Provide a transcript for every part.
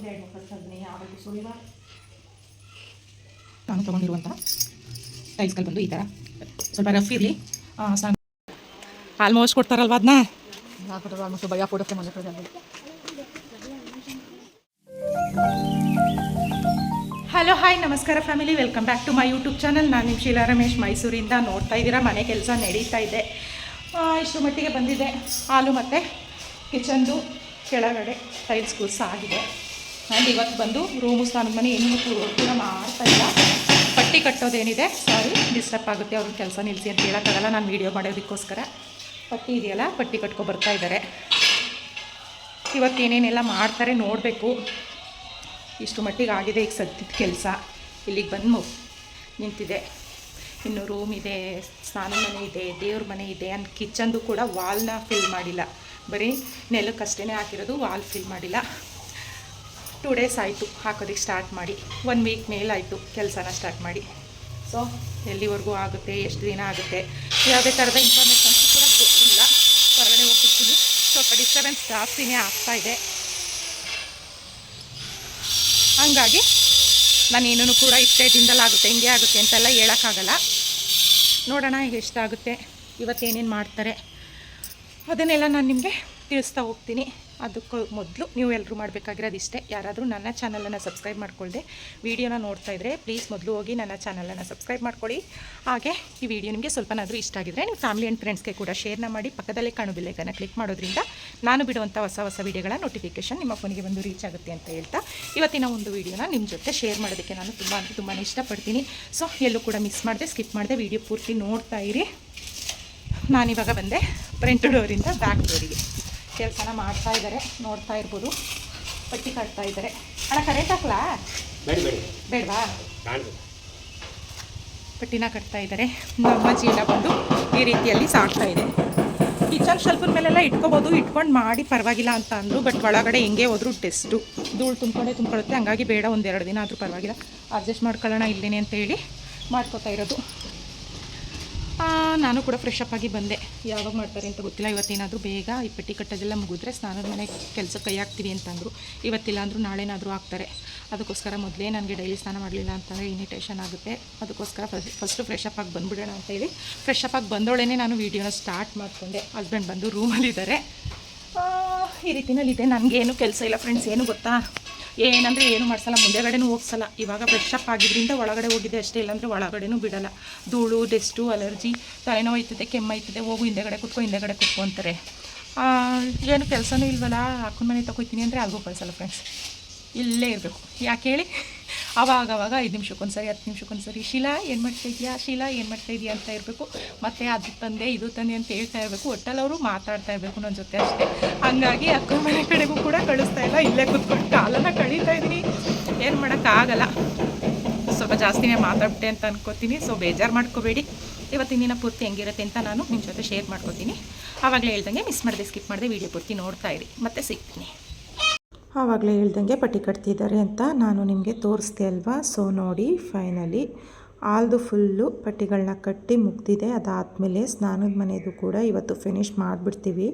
ಒಂದೆರಡು ರೀತಿ ಸುಳಿವ? ನಾನು ತಗೊಂಡಿರುವಂತಹ ಸೈಜ್ಗಳು ಬಂದು ಈ ಥರ ಸ್ವಲ್ಪ ರಫ್ ಇರಲಿ. ಆಲ್ಮೋಸ್ಟ್ ಕೊಡ್ತಾರಲ್ವ ಅದನ್ನ ಆಲ್ಮೋಸ್ಟ್ ಭಯ ಕೊಡುತ್ತೆ ಮನೆ ಹಲೋ ಹಾಯ್ ನಮಸ್ಕಾರ family welcome back to my YouTube channel ನಾನು ನಿಮ್ಮ ಶೀಲಾ ರಮೇಶ್. ಮೈಸೂರಿಂದ ನೋಡ್ತಾ ಇದ್ದೀರಾ. ಮನೆ ಕೆಲಸ ನಡೀತಾ ಇದೆ. ಇಷ್ಟು ಮಟ್ಟಿಗೆ ಬಂದಿದೆ. ಹಾಲು ಮತ್ತು ಕಿಚನ್ದು ಕೆಳಗಡೆ ಟೈಲ್ಸ್ ಕೂರ್ಸ ಆಗಿದೆ. ಆ್ಯಂಡ್ ಇವತ್ತು ಬಂದು ರೂಮು ಸ್ನಾನದ ಮನೆ ಏನು ಕೂಡ ಮಾಡ್ತಾ ಇಲ್ಲ. ಪಟ್ಟಿ ಕಟ್ಟೋದೇನಿದೆ? ಸಾರಿ ಡಿಸ್ಟರ್ಬ್ ಆಗುತ್ತೆ ಅವ್ರ ಕೆಲಸ ನಿಲ್ಲಿಸಿ ಅಂತ ಹೇಳೋಕ್ಕಾಗಲ್ಲ, ನಾನು ವೀಡಿಯೋ ಮಾಡೋದಕ್ಕೋಸ್ಕರ. ಪಟ್ಟಿ ಇದೆಯಲ್ಲ, ಪಟ್ಟಿ ಕಟ್ಕೊ ಬರ್ತಾ ಇದ್ದಾರೆ ಇವತ್ತೇನೇನೆಲ್ಲ ಮಾಡ್ತಾರೆ ನೋಡಬೇಕು. ಇಷ್ಟು ಮಟ್ಟಿಗೆ ಆಗಿದೆ ಈಗ ಸದ್ಯದ ಕೆಲಸ. ಇಲ್ಲಿಗೆ ಬಂದು ನಿಂತಿದೆ. ಇನ್ನು ರೂಮ್ ಇದೆ, ಸ್ನಾನ ಮನೆ ಇದೆ, ದೇವ್ರ ಮನೆ ಇದೆ ಆ್ಯಂಡ್ ಕಿಚನ್ದು ಕೂಡ ವಾಲ್ನ ಫಿಲ್ ಮಾಡಿಲ್ಲ. ಬರೀ ನೆಲಕ್ಕಷ್ಟೇ ಹಾಕಿರೋದು ವಾಲ್ ಫಿಲ್ ಮಾಡಿಲ್ಲ. ಟೂ ಡೇಸ್ ಆಯಿತು ಹಾಕೋದಕ್ಕೆ ಸ್ಟಾರ್ಟ್ ಮಾಡಿ. ಒನ್ ವೀಕ್ ಮೇಲಾಯಿತು ಕೆಲಸನ ಸ್ಟಾರ್ಟ್ ಮಾಡಿ. ಸೊ ಎಲ್ಲಿವರೆಗೂ ಆಗುತ್ತೆ, ಎಷ್ಟು ದಿನ ಆಗುತ್ತೆ, ಯಾವುದೇ ಥರದ ಇನ್ಫಾರ್ಮೇಷನ್ಸ್ ಕೂಡ ಗೊತ್ತಿಲ್ಲ. ಹೊರಗಡೆ ಹೋಗ್ತೀನಿ ಸ್ವಲ್ಪ ಡಿಸ್ಟರ್ಬೆನ್ಸ್ ಜಾಸ್ತಿನೇ ಆಗ್ತಾ ಇದೆ. ಹಂಗಾಗಿ ನಾನು ಏನೂ ಕೂಡ ಇಷ್ಟೇ ದಿನದಲ್ಲಾಗುತ್ತೆ ಹಿಂಗೆ ಆಗುತ್ತೆ ಅಂತೆಲ್ಲ ಹೇಳೋಕ್ಕಾಗಲ್ಲ. ನೋಡೋಣ ಈಗ ಎಷ್ಟಾಗುತ್ತೆ ಇವತ್ತೇನೇನು ಮಾಡ್ತಾರೆ. ಅದನ್ನೆಲ್ಲ ನಾನು ನಿಮಗೆ ತಿಳಿಸ್ತಾ ಹೋಗ್ತೀನಿ. ಅದಕ್ಕೂ ಮೊದಲು ನೀವು ಎಲ್ಲರೂ ಮಾಡಬೇಕಾಗಿರೋದು ಇಷ್ಟೇ ಯಾರಾದರೂ ನನ್ನ ಚಾನಲನ್ನು ಸಬ್ಸ್ಕ್ರೈಬ್ ಮಾಡ್ಕೊಳ್ಳದೆ ವೀಡಿಯೋನ ನೋಡ್ತಾ ಇದ್ದರೆ ಪ್ಲೀಸ್ ಮೊದಲು ಹೋಗಿ ನನ್ನ ಚಾನಲನ್ನು ಸಬ್ಸ್ಕ್ರೈಬ್ ಮಾಡ್ಕೊಳ್ಳಿ. ಹಾಗೆ ಈ ವಿಡಿಯೋ ನಿಮಗೆ ಸ್ವಲ್ಪನಾದರೂ ಇಷ್ಟ ಆಗಿದ್ರೆ ನೀವು ಫ್ಯಾಮಿಲಿ ಆ್ಯಂಡ್ ಫ್ರೆಂಡ್ಸ್ಗೆ ಕೂಡ ಶೇರ್ನ ಮಾಡಿ ಪಕ್ಕದಲ್ಲೇ ಕಾಣೋ ಬೆಲ್ಲೈಕನ್ನು ಕ್ಲಿಕ್ ಮಾಡೋದ್ರಿಂದ ನಾನು ಬಿಡುವಂಥ ಹೊಸ ಹೊಸ ವಿಡಿಯೋಗಳ ನೋಟಿಫಿಕೇಷನ್ ನಿಮ್ಮ ಫೋನಿಗೆ ಬಂದು ರೀಚ್ ಆಗುತ್ತೆ ಅಂತ ಹೇಳ್ತಾ ಇವತ್ತಿನ ಒಂದು ವೀಡಿಯೋನ ನಿಮ್ಮ ಜೊತೆ ಶೇರ್ ಮಾಡೋದಕ್ಕೆ ನಾನು ತುಂಬ ಅಂದರೆ ತುಂಬಾ ಇಷ್ಟಪಡ್ತೀನಿ. ಸೊ ಎಲ್ಲೂ ಕೂಡ ಮಿಸ್ ಮಾಡಿದೆ ಸ್ಕಿಪ್ ಮಾಡಿದೆ, ವಿಡಿಯೋ ಪೂರ್ತಿ ನೋಡ್ತಾ ಇರಿ. ನಾನಿವಾಗ ಬಂದೆ ಫ್ರಂಟ್ ಡೋರಿಂದ ಬ್ಯಾಕ್ ಡೋರಿಗೆ ಕೆಲಸನ ಮಾಡ್ತಾ ಇದ್ದಾರೆ ನೋಡ್ತಾ ಇರ್ಬೋದು. ಪಟ್ಟಿ ಕಟ್ತಾ ಇದ್ದಾರೆ ಅಣ್ಣ ಕರೆಂಟ್ ಹಾಕ್ಲಾ? ಬೇಡಿ ಬೇಡಿ. ಬೇಡವಾ? ಪಟ್ಟಿನ ಕಟ್ತಾ ಇದ್ದಾರೆ ನಮ್ಮ ಜೀವನ ಬಂದು ಈ ರೀತಿಯಲ್ಲಿ ಸಾಕ್ತಾ ಇದೆ. ಕಿಚನ್ ಶೆಲ್ಫರ್ ಮೇಲೆಲ್ಲ ಇಟ್ಕೋಬೋದು. ಇಟ್ಕೊಂಡು ಮಾಡಿ ಪರವಾಗಿಲ್ಲ ಅಂತ ಅಂದರು ಬಟ್ ಒಳಗಡೆ ಹೆಂಗೆ ಹೋದ್ರು ಟೆಸ್ಟು ಧೂಳು ತುಂಬ್ಕೊಂಡೇ ತುಂಬ್ಕೊಳ್ಳುತ್ತೆ. ಹಂಗಾಗಿ ಬೇಡ ಒಂದೆರಡು ದಿನ ಆದರೂ ಪರವಾಗಿಲ್ಲ. ಅಡ್ಜಸ್ಟ್ ಮಾಡ್ಕೊಳ್ಳೋಣ ಇಲ್ಲೇನೆ ಅಂತ ಹೇಳಿ ಮಾಡ್ಕೋತಾ ಇರೋದು. ನಾನು ಕೂಡ ಫ್ರೆಶ್ ಅಪ್ ಆಗಿ ಬಂದೆ. ಯಾವಾಗ ಮಾಡ್ತಾರೆ ಅಂತ ಗೊತ್ತಿಲ್ಲ. ಇವತ್ತೇನಾದರೂ ಬೇಗ ಈ ಪಟ್ಟಿ ಕಟ್ಟೋದೆಲ್ಲ ಮುಗಿದ್ರೆ ಸ್ನಾನದ ಮನೆ ಕೆಲಸ ಕೈ ಹಾಕ್ತೀವಿ ಅಂತಂದರು. ಇವತ್ತಿಲ್ಲ ಅಂದರೂ ನಾಳೆನಾದರೂ ಹಾಕ್ತಾರೆ. ಅದಕ್ಕೋಸ್ಕರ ಮೊದಲೇ ನನಗೆ ಡೈಲಿ ಸ್ನಾನ ಮಾಡಲಿಲ್ಲ ಅಂತಂದರೆ ಇನಿಟೇಷನ್ ಆಗುತ್ತೆ. ಅದಕ್ಕೋಸ್ಕರ ಫಸ್ಟ್ ಫಸ್ಟು ಫ್ರೆಶ್ ಅಪ್ ಆಗಿ ಬಂದುಬಿಡೋಣ ಅಂತ ಹೇಳಿ ಫ್ರೆಶ್ ಅಪ್ ಆಗಿ ಬಂದೋಳೇ ನಾನು ವೀಡಿಯೋನ ಸ್ಟಾರ್ಟ್ ಮಾಡಿಕೊಂಡೆ. ಹಸ್ಬೆಂಡ್ ಬಂದು ರೂಮಲ್ಲಿದ್ದಾರೆ ಈ ರೀತಿನಲ್ಲಿದೆ. ನನಗೇನು ಕೆಲಸ ಇಲ್ಲ. ಫ್ರೆಂಡ್ಸ್ ಏನು ಗೊತ್ತಾ? ಏನಂದರೆ ಏನು ಮಾಡ್ಸಲ್ಲ, ಮುಂದೆಗಡೆನೂ ಹೋಗ್ಸಲ್ಲ. ಇವಾಗ ಫ್ರೆಶ್ ಅಪ್ ಆಗಿದ್ರಿಂದ ಒಳಗಡೆ ಹೋಗಿದೆ ಅಷ್ಟೇ, ಇಲ್ಲಾಂದರೆ ಒಳಗಡೆನೂ ಬಿಡಲ್ಲ. ಧೂಳು ಡೆಸ್ಟು ಅಲರ್ಜಿ ತಲೆನೋವು ಐತದೆ ಕೆಮ್ಮೈತದೆ ಹೋಗು, ಹಿಂದೆಗಡೆ ಕುತ್ಕೊ ಹಿಂದೆಗಡೆ ಕುತ್ಕೊ ಅಂತಾರೆ. ಏನು ಕೆಲಸನೂ ಇಲ್ವಲ್ಲ, ಅಕ್ಕನ ಮನೆ ತಗೋತೀನಿ ಅಂದರೆ ಅಲ್ಗೂ ಕಳಿಸಲ್ಲ ಫ್ರೆಂಡ್ಸ್ ಇಲ್ಲೇ ಇರಬೇಕು. ಯಾಕೆ ಹೇಳಿ? ಅವಾಗ ಅವಾಗ ಐದು ನಿಮಿಷಕ್ಕೊಂದು ಸರಿ ಹತ್ತು ನಿಮಿಷಕ್ಕೊಂದು ಸರಿ ಶೀಲಾ, ಏನು ಮಾಡ್ತಾ ಇದೆಯಾ? ಶೀಲಾ, ಏನು ಮಾಡ್ತಾ ಇದೆಯಾ? ಅಂತ ಇರಬೇಕು. ಮತ್ತು ಅದು ತಂದೆ, ಇದು ತಂದೆ ಅಂತ ಹೇಳ್ತಾ ಇರಬೇಕು. ಒಟ್ಟಲ್ಲಿ ಅವರು ಮಾತಾಡ್ತಾ ಇರಬೇಕು ನನ್ನ ಜೊತೆ ಅಷ್ಟೇ. ಹಂಗಾಗಿ ಅಕ್ಕನ ಮನೆ ಕಡೆಗೂ ಕೂಡ ಕಳಿಸ್ತಾ ಇಲ್ಲ. ಇಲ್ಲೇ ಕೂತ್ಕೊಂಡು ಕಾಲನ ಕಳೀತಾ ಇದ್ದೀನಿ ಏನು ಮಾಡೋಕ್ಕಾಗಲ್ಲ ಸ್ವಲ್ಪ ಜಾಸ್ತಿನೇ ಮಾತಾಡ್ಬಿಟ್ಟೆ ಅಂತ ಅನ್ಕೋತೀನಿ. ಸೊ, ಬೇಜಾರು ಮಾಡ್ಕೋಬೇಡಿ. ಇವತ್ತಿನ ದಿನ ಪೂರ್ತಿ ಹೆಂಗಿರುತ್ತೆ ಅಂತ ನಾನು ನಿಮ್ಮ ಜೊತೆ ಶೇರ್ ಮಾಡ್ಕೋತೀನಿ. ಆವಾಗಲೇ ಹೇಳ್ದಂಗೆ ಮಿಸ್ ಮಾಡಿದೆ ಸ್ಕಿಪ್ ಮಾಡಿದೆ ವೀಡಿಯೋ ಪೂರ್ತಿ ನೋಡ್ತಾ ಇರಿ. ಮತ್ತೆ ಸಿಗ್ತೀನಿ. ಆವಾಗಲೇ ಹೇಳ್ದಂಗೆ ಪಟ್ಟಿ ಕಟ್ತಿದ್ದಾರೆ ಅಂತ ನಾನು ನಿಮಗೆ ತೋರಿಸ್ದೆ ಅಲ್ವಾ? ಸೊ ನೋಡಿ ಫೈನಲಿ ಆಲ್ದು ಫುಲ್ಲು ಪಟ್ಟಿಗಳನ್ನ ಕಟ್ಟಿ ಮುಗ್ದಿದೆ. ಅದಾದಮೇಲೆ ಸ್ನಾನದ ಮನೆಯದು ಕೂಡ ಇವತ್ತು ಫಿನಿಶ್ ಮಾಡಿಬಿಡ್ತೀವಿ.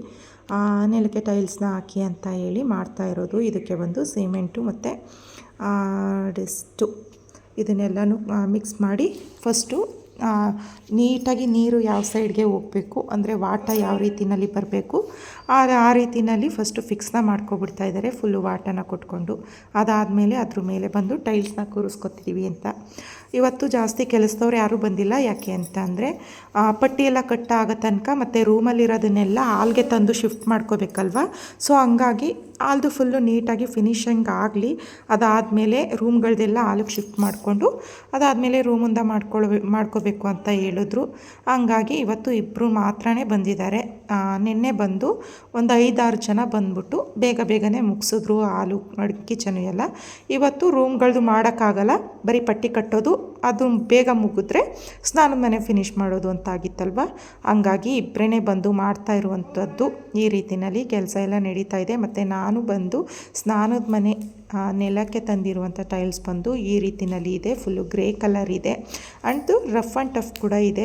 ನೆಲಕ್ಕೆ ಟೈಲ್ಸ್ನ ಹಾಕಿ ಅಂತ ಹೇಳಿ ಮಾಡ್ತಾ ಇರೋದು. ಇದಕ್ಕೆ ಬಂದು ಸಿಮೆಂಟು ಮತ್ತು ಡಿಸ್ಟು ಇದನ್ನೆಲ್ಲನೂ ಮಿಕ್ಸ್ ಮಾಡಿ ಫಸ್ಟು ನೀಟಾಗಿ ನೀರು ಯಾವ ಸೈಡ್ಗೆ ಹೋಗಬೇಕು? ಅಂದರೆ ವಾಟ ಯಾವ ರೀತಿಯಲ್ಲಿ ಬರಬೇಕು? ಆ ಆ ರೀತಿಯಲ್ಲಿ ಫಸ್ಟು ಫಿಕ್ಸ್ನ ಮಾಡ್ಕೊಬಿಡ್ತಾ ಇದ್ದಾರೆ ಫುಲ್ಲು ವಾಟನ ಕೊಟ್ಕೊಂಡು. ಅದಾದಮೇಲೆ ಅದ್ರ ಮೇಲೆ ಬಂದು ಟೈಲ್ಸ್ನ ಕೂರಿಸ್ಕೊತಿದ್ದೀವಿ ಅಂತ. ಇವತ್ತು ಜಾಸ್ತಿ ಕೆಲಸದವ್ರು ಯಾರೂ ಬಂದಿಲ್ಲ. ಯಾಕೆ ಅಂತ ಅಂದರೆ ಪಟ್ಟಿಯೆಲ್ಲ ಕಟ್ಟಾಗೋ ತನಕ ಮತ್ತು ರೂಮಲ್ಲಿರೋದನ್ನೆಲ್ಲ ಹಾಲ್ಗೆ ತಂದು ಶಿಫ್ಟ್ ಮಾಡ್ಕೋಬೇಕಲ್ವ? ಸೊ ಹಂಗಾಗಿ ಹಾಲ್ದು ಫುಲ್ಲು ನೀಟಾಗಿ ಫಿನಿಶಿಂಗ್ ಆಗಲಿ, ಅದಾದಮೇಲೆ ರೂಮ್ಗಳದೆಲ್ಲ ಹಾಲಿಗೆ ಶಿಫ್ಟ್ ಮಾಡಿಕೊಂಡು, ಅದಾದಮೇಲೆ ರೂಮಿಂದ ಮಾಡ್ಕೊಳ್ಬೇ, ಮಾಡ್ಕೋಬೇಕು ಅಂತ ಹೇಳಿದ್ರು. ಹಂಗಾಗಿ ಇವತ್ತು ಇಬ್ಬರು ಮಾತ್ರನೇ ಬಂದಿದ್ದಾರೆ. ನಿನ್ನೆ ಬಂದು ಒಂದು ಐದಾರು ಜನ ಬಂದ್ಬಿಟ್ಟು ಬೇಗ ಬೇಗನೆ ಮುಗಿಸಿದ್ರು ಹಾಲು ಕಿಚನು ಎಲ್ಲ. ಇವತ್ತು ರೂಮ್ಗಳದ್ದು ಮಾಡೋಕ್ಕಾಗಲ್ಲ, ಬರೀ ಪಟ್ಟಿ ಕಟ್ಟೋದು ಅದು ಬೇಗ ಮುಗಿದ್ರೆ ಸ್ನಾನದ ಮನೆ ಫಿನಿಷ್ ಮಾಡೋದು ಅಂತ ಆಗಿತ್ತಲ್ವ ಹಂಗಾಗಿ ಇಬ್ಬರೇ ಬಂದು ಮಾಡ್ತಾ ಇರುವಂಥದ್ದು ಈ ರೀತಿಯಲ್ಲಿ ಕೆಲಸ ಎಲ್ಲ ನಡೀತಾ ಇದೆ. ಮತ್ತು ನಾನು ಬಂದು ಸ್ನಾನದ ಮನೆ ನೆಲಕ್ಕೆ ತಂದಿರುವಂಥ ಟೈಲ್ಸ್ ಬಂದು ಈ ರೀತಿಯಲ್ಲಿ ಇದೆ. ಫುಲ್ಲು ಗ್ರೇ ಕಲರ್ ಇದೆ. ಅಂಡ್ ರಫ್ ಆ್ಯಂಡ್ ಟಫ್ ಕೂಡ ಇದೆ.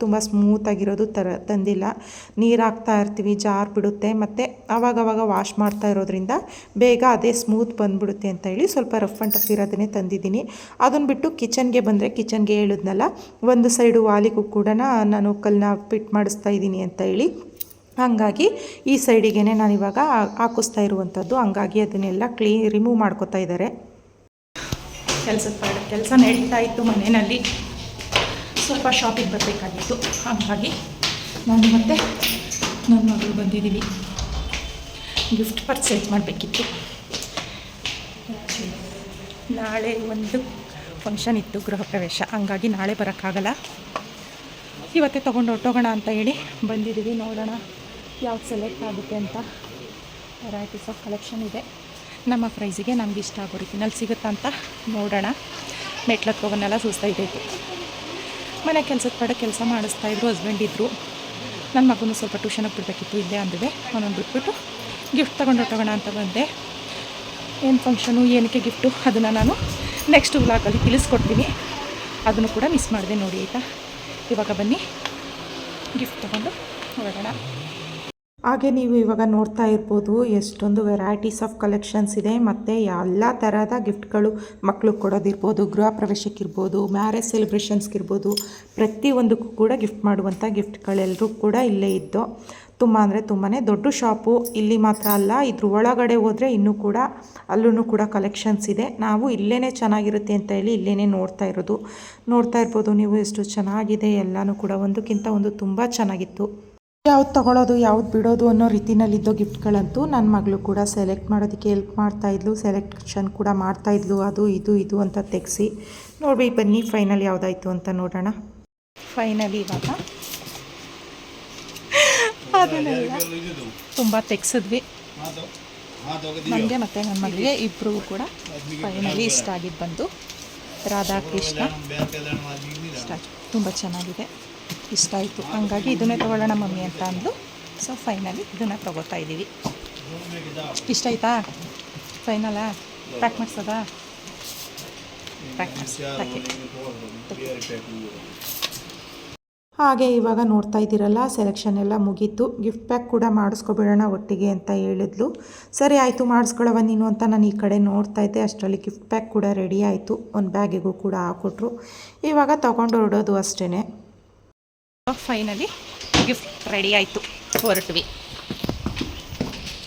ತುಂಬ ಸ್ಮೂತಾಗಿರೋದು ತರ ತಂದಿಲ್ಲ. ನೀರು ಹಾಕ್ತಾ ಇರ್ತೀವಿ, ಜಾರ್ ಬಿಡುತ್ತೆ. ಮತ್ತು ಆವಾಗವಾಗ ವಾಶ್ ಮಾಡ್ತಾ ಇರೋದ್ರಿಂದ ಬೇಗ ಅದೇ ಸ್ಮೂತ್ ಬಂದ್ಬಿಡುತ್ತೆ ಅಂತ ಹೇಳಿ ಸ್ವಲ್ಪ ರಫ್ ಆ್ಯಂಡ್ ಟಫ್ ಇರೋದನ್ನೇ ತಂದಿದ್ದೀನಿ. ಅದನ್ನು ಬಿಟ್ಟು ಕಿಚನ್ಗೆ ಬಂದರೆ ಕಿಚನ್ಗೆ ಹೇಳಿದ್ನಲ್ಲ, ಒಂದು ಸೈಡು ವಾಲಿಗೂ ಕೂಡ ನಾನು ಕಲ್ಲನ್ನ ಫಿಟ್ ಮಾಡಿಸ್ತಾ ಇದ್ದೀನಿ ಅಂತ ಹೇಳಿ. ಹಾಗಾಗಿ ಈ ಸೈಡಿಗೆ ನಾನು ಇವಾಗ ಹಾಕಿಸ್ತಾ ಇರುವಂಥದ್ದು ಹಂಗಾಗಿ ಅದನ್ನೆಲ್ಲ ಕ್ಲೀನ್ ರಿಮೂವ್ ಮಾಡ್ಕೋತಾ ಇದ್ದಾರೆ. ಕೆಲಸದ ಪಾಡ, ಕೆಲಸ ನಡೀತಾ ಇತ್ತು ಮನೆಯಲ್ಲಿ. ಸ್ವಲ್ಪ ಶಾಪಿಗೆ ಬರಬೇಕಾಗಿತ್ತು. ಹಾಗಾಗಿ ನಾನು ಮತ್ತೆ ನನ್ನ ಮಗಳು ಬಂದಿದ್ದೀವಿ. ಗಿಫ್ಟ್ ಪರ್ಚೇಸ್ ಮಾಡಬೇಕಿತ್ತು. ನಾಳೆ ಒಂದು ಫಂಕ್ಷನ್ ಇತ್ತು, ಗೃಹ ಪ್ರವೇಶ. ಹಂಗಾಗಿ ನಾಳೆ ಬರೋಕ್ಕಾಗಲ್ಲ. ಇವತ್ತೇ ತೊಗೊಂಡು ಹೊಟ್ಟೋಗೋಣ ಅಂತ ಹೇಳಿ ಬಂದಿದ್ದೀವಿ. ನೋಡೋಣ ಯಾವ್ದು ಸೆಲೆಕ್ಟ್ ಆಗುತ್ತೆ ಅಂತ. ವೆರೈಟೀಸ್ ಆಫ್ ಕಲೆಕ್ಷನ್ ಇದೆ. ನಮ್ಮ ಪ್ರೈಸಿಗೆ ನಮ್ಗೆ ಇಷ್ಟ ಆಗೋ ರೀತಿನಲ್ಲಿ ಸಿಗುತ್ತಾ ಅಂತ ನೋಡೋಣ. ಮೆಟ್ಲತ್ಕೊಬನ್ನೆಲ್ಲ ಸುಸ್ತಾಯ್ತಾಯಿತ್ತು ಮನೆ ಕೆಲಸದ ಕಡೆ ಕೆಲಸ ಮಾಡಿಸ್ತಾಯಿದ್ರು ಹಸ್ಬೆಂಡ್ ಇದ್ದರು ನನ್ನ ಮಗನೂ ಸ್ವಲ್ಪ ಟ್ಯೂಷನಿಗೆ ಬಿಡಬೇಕಿತ್ತು ಇಲ್ಲೇ ಅಂದಿದೆ. ಅವನೊಂದು ಬಿಟ್ಬಿಟ್ಟು ಗಿಫ್ಟ್ ತೊಗೊಂಡು ಹೊಟ್ಟೋಗೋಣ ಅಂತ ಬಂದೆ. ಏನು ಫಂಕ್ಷನು ಏನಕ್ಕೆ ಗಿಫ್ಟು ಅದನ್ನು ನಾನು ನೆಕ್ಸ್ಟ್ ವ್ಲಾಗಲ್ಲಿ ತಿಳಿಸ್ಕೊಡ್ತೀನಿ. ಅದನ್ನು ಕೂಡ ಮಿಸ್ ಮಾಡಿದೆ ನೋಡಿ ಆಯಿತಾ? ಇವಾಗ ಬನ್ನಿ. ಗಿಫ್ಟ್ ತೊಗೊಂಡು ಹೊರಡೋಣ. ಹಾಗೆ ನೀವು ಇವಾಗ ನೋಡ್ತಾ ಇರ್ಬೋದು, ಎಷ್ಟೊಂದು ವೆರೈಟೀಸ್ ಆಫ್ ಕಲೆಕ್ಷನ್ಸ್ ಇದೆ. ಮತ್ತು ಎಲ್ಲ ಥರದ ಗಿಫ್ಟ್ಗಳು ಮಕ್ಳಿಗೆ ಕೊಡೋದಿರ್ಬೋದು, ಗೃಹ ಪ್ರವೇಶಕ್ಕಿರ್ಬೋದು ಮ್ಯಾರೇಜ್ ಸೆಲೆಬ್ರೇಷನ್ಸ್ಗಿರ್ಬೋದು ಪ್ರತಿಯೊಂದಕ್ಕೂ ಕೂಡ ಗಿಫ್ಟ್ ಮಾಡುವಂಥ ಗಿಫ್ಟ್ಗಳೆಲ್ಲರೂ ಕೂಡ ಇಲ್ಲೇ ಇದ್ದು ತುಂಬ ಅಂದರೆ ತುಂಬಾ ದೊಡ್ಡ ಶಾಪು ಇಲ್ಲಿ ಮಾತ್ರ ಅಲ್ಲ, ಇದ್ರ ಒಳಗಡೆ ಹೋದರೆ ಇನ್ನೂ ಕೂಡ ಅಲ್ಲೂ ಕೂಡ ಕಲೆಕ್ಷನ್ಸ್ ಇದೆ. ನಾವು ಇಲ್ಲೇ ಚೆನ್ನಾಗಿರುತ್ತೆ ಅಂತ ಹೇಳಿ ಇಲ್ಲೇ ನೋಡ್ತಾ ಇರೋದು. ನೋಡ್ತಾ ಇರ್ಬೋದು ನೀವು ಎಷ್ಟು ಚೆನ್ನಾಗಿದೆ, ಎಲ್ಲನೂ ಕೂಡ ಒಂದಕ್ಕಿಂತ ಒಂದು ತುಂಬ ಚೆನ್ನಾಗಿತ್ತು. ಯಾವ್ದು ತಗೊಳ್ಳೋದು ಯಾವ್ದು ಬಿಡೋದು ಅನ್ನೋ ರೀತಿನಲ್ಲಿದ್ದೋ ಗಿಫ್ಟ್ಗಳಂತೂ ನನ್ನ ಮಗಳು ಕೂಡ ಸೆಲೆಕ್ಟ್ ಮಾಡೋದಕ್ಕೆ ಹೆಲ್ಪ್ ಮಾಡ್ತಾಯಿದ್ಲು ಸೆಲೆಕ್ಷನ್ ಕೂಡ ಮಾಡ್ತಾಯಿದ್ಲು ಅದು, ಇದು ಇದು ಅಂತ ತೆಗೆಸಿ. ನೋಡಿ ಬನ್ನಿ ಫೈನಲ್ ಯಾವುದಾಯಿತು ಅಂತ ನೋಡೋಣ. ಫೈನಲಿ ಇವಾಗ. ತುಂಬ ತೆಗ್ಸಿದ್ವಿ. ನನಗೆ ಮತ್ತು ನನ್ನ ಮಗಳಿಗೆ ಇಬ್ಬರಿಗೂ ಕೂಡ ಫೈನಲಿ ಇಷ್ಟ ಆಗಿದ್ದು ಬಂದು ರಾಧಾಕೃಷ್ಣ. ಇಷ್ಟ ತುಂಬ ಚೆನ್ನಾಗಿದೆ. ಇಷ್ಟ ಆಯಿತು. ಹಂಗಾಗಿ ಇದನ್ನೇ ತಗೊಳ್ಳೋಣ ಮಮ್ಮಿ ಅಂತ ಅಂದು ಸೊ ಫೈನಲಿ ಇದನ್ನು ತಗೋತಾ ಇದ್ದೀವಿ ಇಷ್ಟ ಆಯ್ತಾ? ಫೈನಲಾ ಪ್ಯಾಕ್ ಮಾಡಿಸೋದಾ? ಪ್ಯಾಕ್ ಮಾಡಿಸಿ. ಹಾಗೆ ಇವಾಗ ನೋಡ್ತಾ ಇದ್ದೀರಲ್ಲ ಸೆಲೆಕ್ಷನ್ ಎಲ್ಲ ಮುಗೀತು. ಗಿಫ್ಟ್ ಪ್ಯಾಕ್ ಕೂಡ ಮಾಡಿಸ್ಕೊಬಿಡೋಣ ಒಟ್ಟಿಗೆ ಅಂತ ಹೇಳಿದ್ಲು. ಸರಿ, ಆಯಿತು ಮಾಡಿಸ್ಕೊಳ್ಳವ ನೀನು ಅಂತ ನಾನು ಈ ಕಡೆ ನೋಡ್ತಾ ಇದ್ದೆ. ಅಷ್ಟರಲ್ಲಿ ಗಿಫ್ಟ್ ಪ್ಯಾಕ್ ಕೂಡ ರೆಡಿ ಆಯಿತು. ಒಂದು ಬ್ಯಾಗಿಗೂ ಕೂಡ ಹಾಕ್ಕೊಟ್ರು. ಇವಾಗ ತೊಗೊಂಡು ಹೊರಡೋದು ಅಷ್ಟೇ ಫೈನಲಿ ಗಿಫ್ಟ್ ರೆಡಿ ಆಯಿತು. ಹೊರಟ್ವಿ.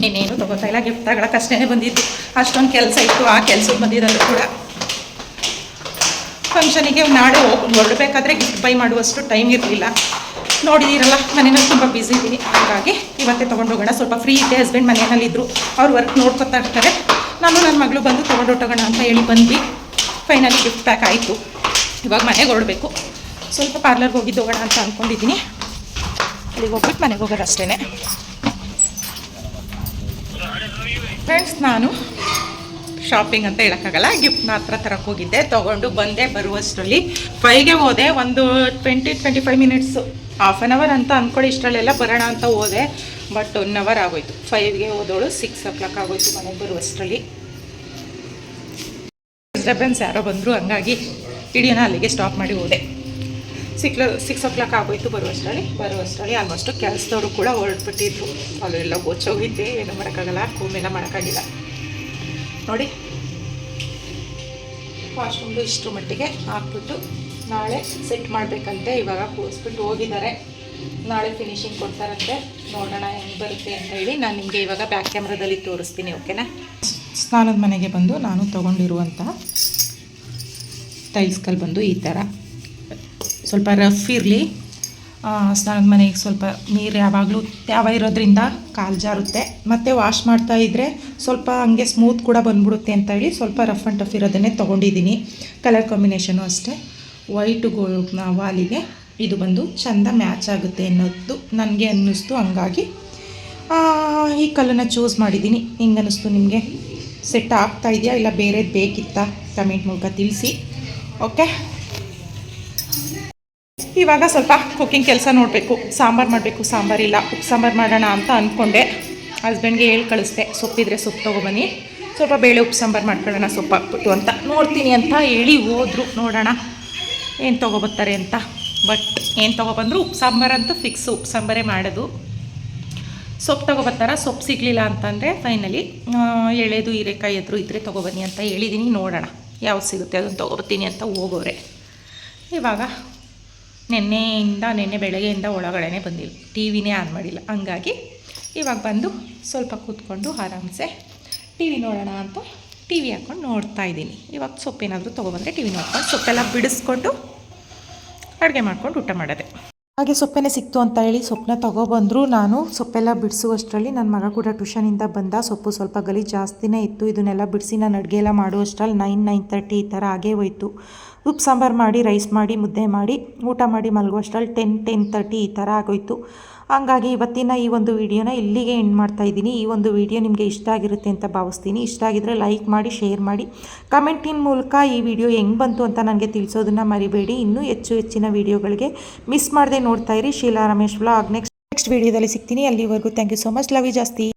ಇನ್ನೇನು ತೊಗೋತಾ ಇಲ್ಲ. ಗಿಫ್ಟ್ ತಗೊಳಕ್ಕೆ ಅಷ್ಟೇ ಬಂದಿದ್ದು. ಅಷ್ಟೊಂದು ಕೆಲಸ ಇತ್ತು. ಆ ಕೆಲಸಕ್ಕೆ ಬಂದಿರೋದು ಕೂಡ. ಫಂಕ್ಷನಿಗೆ ನಾಳೆ ಹೋಗಿ ಹೊರಡಬೇಕಾದ್ರೆ ಗಿಫ್ಟ್ ಬೈ ಮಾಡುವಷ್ಟು ಟೈಮ್ ಇರಲಿಲ್ಲ. ನೋಡಿದ್ದೀರಲ್ಲ ಮನೆಯಲ್ಲಿ ತುಂಬ ಬ್ಯುಸಿ ಇದ್ದೀನಿ ಹಾಗಾಗಿ ಇವತ್ತೇ ತೊಗೊಂಡೋಗೋಣ. ಸ್ವಲ್ಪ ಫ್ರೀ ಇದೆ ಹಸ್ಬೆಂಡ್ ಮನೆಯಲ್ಲಿದ್ದರು ಅವ್ರು ವರ್ಕ್ ನೋಡ್ಕೊತಾ ಇರ್ತಾರೆ. ನಾನು ನನ್ನ ಮಗಳು ಬಂದು ತೊಗೊಂಡೋಗೋಣ ಅಂತ ಹೇಳಿ ಬಂದ್ವಿ. ಫೈನಲಿ ಗಿಫ್ಟ್ ಪ್ಯಾಕ್ ಆಯಿತು. ಇವಾಗ ಮನೆಗೆ ಹೊರಡಬೇಕು. ಸ್ವಲ್ಪ ಪಾರ್ಲರ್ಗೆ ಹೋಗಿದ್ದು ಹೋಗೋಣ ಅಂತ ಅಂದ್ಕೊಂಡಿದ್ದೀನಿ ಅಲ್ಲಿಗೆ ಹೋಗ್ಬಿಟ್ಟು ಮನೆಗೆ ಹೋಗೋದು ಅಷ್ಟೇ ಫ್ರೆಂಡ್ಸ್ ನಾನು ಶಾಪಿಂಗ್ ಅಂತ ಹೇಳೋಕ್ಕಾಗಲ್ಲ. ಗಿಫ್ಟ್ ಮಾತ್ರ ತರಕ್ಕೆ ಹೋಗಿದ್ದೆ. ತೊಗೊಂಡು ಬಂದೆ, ಬರುವಷ್ಟರಲ್ಲಿ. ಫೈವ್ಗೆ ಹೋದೆ, ಒಂದು twenty twenty five minutes half an hour ಅಂತ ಅಂದ್ಕೊಳ್ಳಿ ಇಷ್ಟರಲ್ಲೆಲ್ಲ ಬರೋಣ ಅಂತ ಹೋದೆ. ಬಟ್ ಒನ್ ಅವರ್ ಆಗೋಯ್ತು. ಫೈವ್ಗೆ ಹೋದವಳು ಸಿಕ್ಸ್ ಓ ಕ್ಲಾಕ್ ಆಗೋಯ್ತು ಮನೆಗೆ ಬರುವಷ್ಟರಲ್ಲಿ. ಡಿಸ್ಟರ್ಬೆನ್ಸ್ ಯಾರೋ ಬಂದರು, ಹಂಗಾಗಿ ಇಡೀನ ಅಲ್ಲಿಗೆ ಸ್ಟಾಪ್ ಮಾಡಿ ಹೋದೆ. ಸಿಕ್ಲ ಸಿಕ್ಸ್ ಓ ಕ್ಲಾಕ್ ಆಗೋಯ್ತು ಬರುವಷ್ಟರಲ್ಲಿ. ಬರುವಷ್ಟರಲ್ಲಿ ಆಲ್ಮೋಸ್ಟು ಕೆಲಸದವರು ಕೂಡ ಹೊರಟ್ಬಿಟ್ಟಿದ್ರು. ಅಲ್ಲೆಲ್ಲ ಗೋಚೋಗಿದ್ದೆ ಏನು ಮಾಡೋಕ್ಕಾಗಲ್ಲ ಕೂಮೆಲ್ಲ ಮಾಡೋಕ್ಕಾಗಿಲ್ಲ. ನೋಡಿ. ವಾಶ್ರೂಮ್ದು ಇಷ್ಟು ಮಟ್ಟಿಗೆ ಹಾಕ್ಬಿಟ್ಟು ನಾಳೆ ಸೆಟ್ ಮಾಡಬೇಕಂತೆ. ಇವಾಗ ಕೂರಿಸ್ಬಿಟ್ಟು ಹೋಗಿದ್ದಾರೆ. ನಾಳೆ ಫಿನಿಶಿಂಗ್ ಕೊಡ್ತಾರಂತೆ. ನೋಡೋಣ ಹೆಂಗೆ ಬರುತ್ತೆ ಅಂತ ಹೇಳಿ ನಾನು ನಿಮಗೆ ಇವಾಗ ಬ್ಯಾಕ್ ಕ್ಯಾಮ್ರಾದಲ್ಲಿ ತೋರಿಸ್ತೀನಿ ಓಕೆನಾ ಸ್ನಾನದ ಮನೆಗೆ ಬಂದು ನಾನು ತೊಗೊಂಡಿರುವಂಥ ಟೈಲ್ಸ್ಗಳು ಬಂದು ಈ ಥರ ಸ್ವಲ್ಪ ರಫ್ ಇರಲಿ. ಸ್ನಾನದ ಮನೆಗೆ ಸ್ವಲ್ಪ ನೀರು ಯಾವಾಗಲೂ ತ್ಯಾವ ಇರೋದ್ರಿಂದ ಕಾಲು ಜಾರುತ್ತೆ. ಮತ್ತು ವಾಶ್ ಮಾಡ್ತಾ ಇದ್ದರೆ ಸ್ವಲ್ಪ ಹಂಗೆ ಸ್ಮೂತ್ ಕೂಡ ಬಂದ್ಬಿಡುತ್ತೆ ಅಂತ ಹೇಳಿ ಸ್ವಲ್ಪ ರಫ್ ಆ್ಯಂಡ್ ಟಫ್ ಇರೋದನ್ನೇ ತೊಗೊಂಡಿದ್ದೀನಿ. ಕಲರ್ ಕಾಂಬಿನೇಷನು ಅಷ್ಟೇ. ವೈಟು ಗೋ ವಾಲಿಗೆ ಇದು ಬಂದು ಚೆಂದ ಮ್ಯಾಚ್ ಆಗುತ್ತೆ ಅನ್ನೋದು ನನಗೆ ಅನ್ನಿಸ್ತು, ಹಂಗಾಗಿ ಈ ಕಲ್ಲನ್ನು ಚೂಸ್ ಮಾಡಿದ್ದೀನಿ. ಹಿಂಗೆ ಅನ್ನಿಸ್ತು ನಿಮಗೆ? ಸೆಟ್ ಆಗ್ತಾ ಇದೆಯಾ ಇಲ್ಲ ಬೇರೆದು ಬೇಕಿತ್ತಾ? ಕಮೆಂಟ್ ಮೂಲಕ ತಿಳಿಸಿ. ಓಕೆ ಇವಾಗ ಸ್ವಲ್ಪ ಕುಕ್ಕಿಂಗ್ ಕೆಲಸ ನೋಡಬೇಕು. ಸಾಂಬಾರು ಮಾಡಬೇಕು. ಸಾಂಬಾರಿಲ್ಲ ಸಾಂಬಾರು ಮಾಡೋಣ ಅಂತ ಅಂದ್ಕೊಂಡೆ ಹಸ್ಬೆಂಡ್ಗೆ ಹೇಳಿ ಕಳಿಸ್ದೆ. ಸೊಪ್ಪಿದ್ರೆ ಸೊಪ್ಪು ತೊಗೊಬನ್ನಿ. ಸ್ವಲ್ಪ ಬೇಳೆ ಉಪ್ಪು ಸಾಂಬಾರು ಮಾಡ್ಕೊಳ್ಳೋಣ, ಸೊಪ್ಪು ಹಾಕ್ಬಿಟ್ಟು ಅಂತ. ನೋಡ್ತೀನಿ ಅಂತ ಹೇಳಿ ಹೋದ್ರು. ನೋಡೋಣ ಏನು ತೊಗೊಬರ್ತಾರೆ ಅಂತ. ಬಟ್ ಏನು ತೊಗೊಬಂದ್ರು ಉಪ್ಪು ಸಾಂಬಾರಂತೂ ಫಿಕ್ಸ್ ಉಪ್ಪು ಸಾಂಬಾರೇ ಮಾಡೋದು. ಸೊಪ್ಪು ತೊಗೊಬರ್ತಾರ ಸೊಪ್ಪು ಸಿಗಲಿಲ್ಲ ಅಂತಂದರೆ ಫೈನಲಿ ಎಳೆದು, ಹೀರೆಕಾಯಿ ಎದುರು ಇದ್ದರೆ ತೊಗೊಬನ್ನಿ ಅಂತ ಹೇಳಿದ್ದೀನಿ ನೋಡೋಣ. ಯಾವ್ದು ಸಿಗುತ್ತೆ? ಅದನ್ನು ತೊಗೊಬರ್ತೀನಿ ಅಂತ ಹೋಗೋರೆ. ಇವಾಗ ನಿನ್ನೆಯಿಂದ, ನೆನ್ನೆ ಬೆಳಗ್ಗೆಯಿಂದ ಒಳಗಡೆನೇ ಬಂದಿಲ್ಲ. ಟಿ ವಿನೇ ಆನ್ ಮಾಡಿಲ್ಲ. ಹಂಗಾಗಿ ಇವಾಗ ಬಂದು ಸ್ವಲ್ಪ ಕೂತ್ಕೊಂಡು ಆರಾಮ್ಸೆ ಟಿ ವಿ ನೋಡೋಣ ಅಂತ ಟಿ ವಿ ಹಾಕ್ಕೊಂಡು ನೋಡ್ತಾ ಇದ್ದೀನಿ. ಇವಾಗ ಸೊಪ್ಪೇನಾದರೂ ತೊಗೊಬಂದರೆ ಟಿ ವಿ ನೋಡ್ಕೊಂಡು ಸೊಪ್ಪೆಲ್ಲ ಬಿಡಿಸ್ಕೊಂಡು ಅಡುಗೆ ಮಾಡ್ಕೊಂಡು ಊಟ ಮಾಡೋದೆ. ಹಾಗೆ ಸೊಪ್ಪೆನೇ ಸಿಕ್ತು ಅಂತ ಹೇಳಿ ಸೊಪ್ಪನ್ನ ತೊಗೊಬಂದ್ರು. ನಾನು ಸೊಪ್ಪೆಲ್ಲ ಬಿಡಿಸುವಷ್ಟರಲ್ಲಿ ನನ್ನ ಮಗ ಕೂಡ ಟ್ಯೂಷನಿಂದ ಬಂದ. ಸೊಪ್ಪು ಸ್ವಲ್ಪ ಗಲಿ ಜಾಸ್ತಿನೇ ಇತ್ತು. ಇದನ್ನೆಲ್ಲ ಬಿಡಿಸಿ ನಾನು ಅಡುಗೆ ಎಲ್ಲ ಮಾಡುವಷ್ಟರಲ್ಲಿ ನೈನ್ ನೈನ್ ತರ್ಟಿ ಈ ಥರ ಆಗೇ ಹೋಯ್ತು. ಉಪ್ಪು, ಸಾಂಬಾರು ಮಾಡಿ, ರೈಸ್ ಮಾಡಿ, ಮುದ್ದೆ ಮಾಡಿ, ಊಟ ಮಾಡಿ ಮಲಗುವಷ್ಟರಲ್ಲಿ ಟೆನ್ ಟೆನ್ ತರ್ಟಿ ಈ ಥರ ಆಗೋಯ್ತು. ಹಂಗಾಗಿ ಇವತ್ತಿನ ಈ ಒಂದು ವಿಡಿಯೋನ ಇಲ್ಲಿಗೆ ಎಂಡ್ ಮಾಡ್ತಾ ಇದ್ದೀನಿ. ಈ ಒಂದು ವಿಡಿಯೋ ನಿಮಗೆ ಇಷ್ಟ ಆಗಿರುತ್ತೆ ಅಂತ ಭಾವಿಸ್ತೀನಿ. ಇಷ್ಟ ಆಗಿದ್ರೆ ಲೈಕ್ ಮಾಡಿ ಶೇರ್ ಮಾಡಿ. ಕಮೆಂಟಿನ ಮೂಲಕ ಈ ವಿಡಿಯೋ ಹೆಂಗೆ ಬಂತು ಅಂತ ನನಗೆ ತಿಳಿಸೋದನ್ನು ಮರಿಬೇಡಿ. ಇನ್ನೂ ಹೆಚ್ಚು ಹೆಚ್ಚಿನ ವಿಡಿಯೋಗಳಿಗೆ ಮಿಸ್ ಮಾಡದೆ ನೋಡ್ತಾ ಇರಿ. Sheela Ramesh vlog next next ವಿಡಿಯೋದಲ್ಲಿ ಸಿಗ್ತೀನಿ. ಅಲ್ಲಿವರೆಗೂ thank you so much love ಜಾಸ್ತಿ.